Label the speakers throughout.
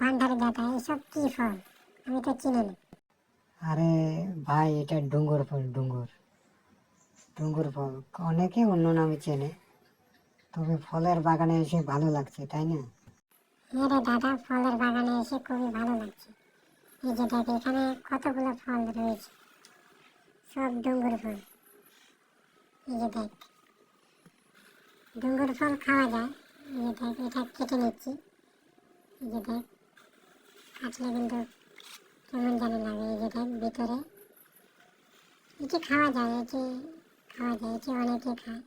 Speaker 1: ভান্ডারে দাদা এসব কি ফল? আমি তো চিনি না।
Speaker 2: আরে ভাই এটা ডুঙ্গর ফল ডুঙ্গর। ডুঙ্গর ফল। অনেকে অন্য নামে চেনে তবে ফলের বাগানে এসে ভালো লাগছে তাই না?
Speaker 1: হ্যাঁ রে দাদা ফলের বাগানে এসে খুবই ভালো লাগছে। এই যে দেখ এখানে কতগুলো ফল রয়েছে। সব ডুঙ্গুর ফল। এই যে দেখ ডুঙ্গুর ফল খাওয়া যায়। এই যে দেখ এটা কেটে নিচ্ছি। এই যে দেখ কাটলে কিন্তু কেমন জানি লাগে এই যে দেখ ভিতরে। এটি খাওয়া যায় এটি খাওয়া যায় এটি অনেকে খায়।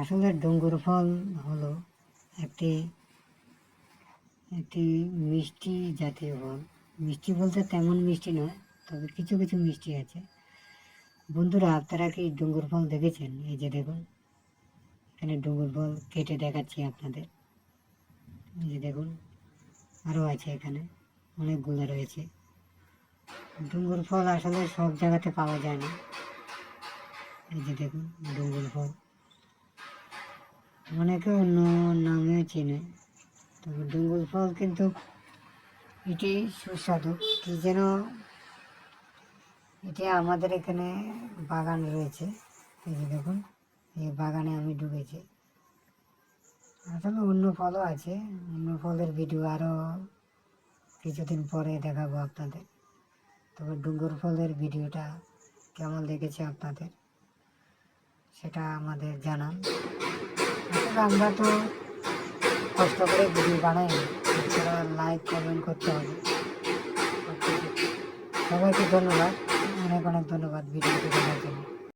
Speaker 2: আসলে ডুঙ্গুর ফল হলো একটি একটি মিষ্টি জাতীয় ফল। মিষ্টি বলতে তেমন মিষ্টি নয়, তবে কিছু কিছু মিষ্টি আছে। বন্ধুরা, আপনারা কি ডুঙ্গুর ফল দেখেছেন? এই যে দেখুন, এখানে ডুঙ্গুর ফল কেটে দেখাচ্ছি আপনাদের। এই যে দেখুন আরও আছে এখানে, অনেকগুলো রয়েছে। ডুঙ্গুর ফল আসলে সব জায়গাতে পাওয়া যায় না। এই যে দেখুন ডুঙ্গুর ফল। অনেকে অন্য নামে চেনে, তবে ডুঙ্গুর ফল কিন্তু এটি সুস্বাদু। কি যেন এটি আমাদের এখানে বাগান রয়েছে। এই যে দেখুন, এই বাগানে আমি ঢুকেছি আসলে অন্য ফলও আছে। অন্য ফলের ভিডিও আরও কিছুদিন পরে দেখাবো আপনাদের। তবে ডুঙ্গুর ফলের ভিডিওটা কেমন লেগেছে আপনাদের, সেটা আমাদের জানান। আসলে আমরা তো কষ্ট করে ভিডিও বানাই এছাড়া লাইক কমেন্ট করতে হবে। সবাইকে ধন্যবাদ। অনেক অনেক ধন্যবাদ ভিডিওটি দেখার জন্য।